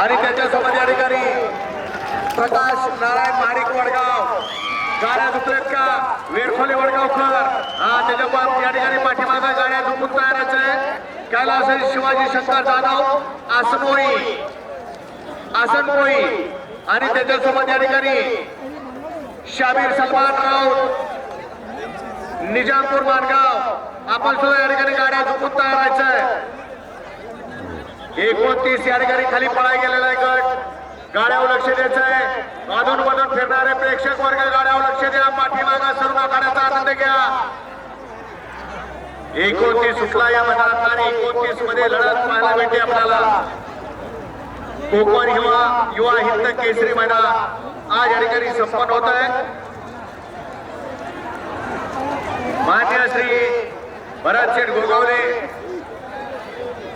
आणि त्याच्यासोबत या ठिकाणी प्रकाश नारायण माणिक वडगाव. गाड्या दुसरेत का? वेरखोले वडगावकर हा त्याच्या या ठिकाणी पाठीमागा गाड्या झुकून तयारच आहे. कैलास शिवाजी शंकर जाधव आसनोई आसनपोळी आणि त्याच्यासोबत या ठिकाणी शाबीर सलमान राऊत. निजामपूर मानगाव. आपण सुद्धा या ठिकाणी गाड्या झुकून तयार आहे. एकोणतीस या ठिकाणी खाली पळाय गेलेला आहे गट. गाड्यावर लक्ष द्यायचं आहे. मधून मधून फिरणारे प्रेक्षक वर्ग गाड्यावर लक्ष द्या. पाठीमागा सर्व गाड्याचा आनंद घ्या. एकोणतीस सुटला या मैदानात आणि एकोणतीसमध्ये लढत पाहायला भेटते आपल्याला. कोकण युवा युवा हिंद केसरी मैदान आज या ठिकाणी संपन्न होत आहे. मान्य श्री भरत शेठ गोगावले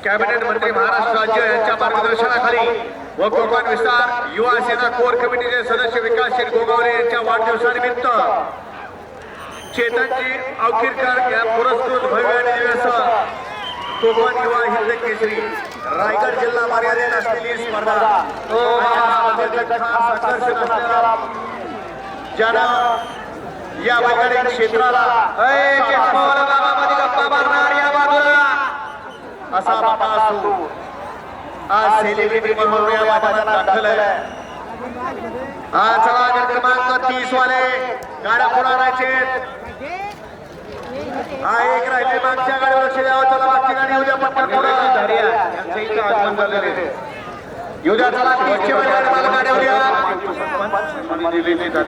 कॅबिनेट मंत्री महाराष्ट्र राज्य यांच्या मार्गदर्शनाखाली व कोकण विस्तार युवा सेना कोर कमिटीचे सदस्य विकास शेठ गोगावले यांच्या वाढदिवसानिमित्त चेतनजी अवकिरकर या पुरस्कृत भव्य आणि दिवस कोकण युवा हिंद केसरी रायगड जिल्हा मर्यादित असलेली स्पर्धा. आकर्षण असलेला ज्यानं या वैज्ञानिक क्षेत्राला असा बाबा असू आज सेलिब्रिटी म्हणून या बाबाचा दाखल आहे हा चला गट क्रमांक तीस वाले गाड्या पुढे हा एक राहिले मागच्या गाडीवर लक्ष द्यावं चला मागची गाडी उद्या पटकन पुढे. येऊ द्या चला तीसशे वाले गाडी मला गाड्या उद्या.